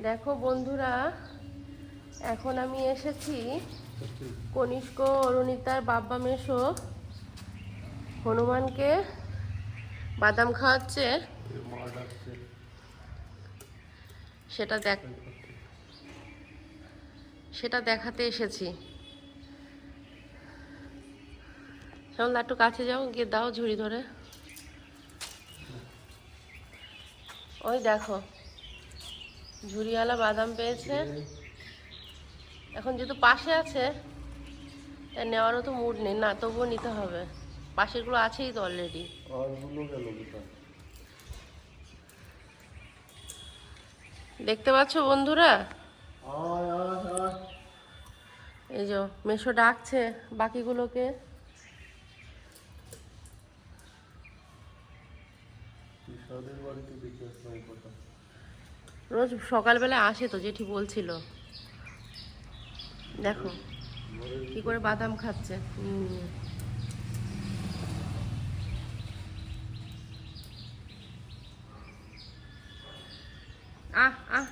দেখো বন্ধুরা, এখন আমি এসেছি কনিষ্ক অরুণিতার বাব্বা মেশো হনুমানকে বাদাম খাওয়াচ্ছে। সেটা দেখ, সেটা দেখাতে এসেছি। শ্যামলা একটু কাছে যাও, গিয়ে দাও ঝুড়ি ধরে। ওই দেখো ঝুড়িওয়ালা বাদাম পেয়েছে। এখন যেহেতু পাশে আছে, তাই নেওয়ারও তো মুড নেই। না, তবুও নিতে হবে। পাশেরগুলো আছেই তো অলরেডি দেখতে পাচ্ছ বন্ধুরা? এই যে মেশো ডাকছে বাকিগুলোকে। বাড়িতে দেখে আসলাম এই কথা রোজ সকালবেলা আসে তো জেঠি বলছিল। দেখো কি করে বাদাম খাচ্ছে। আহ আহ।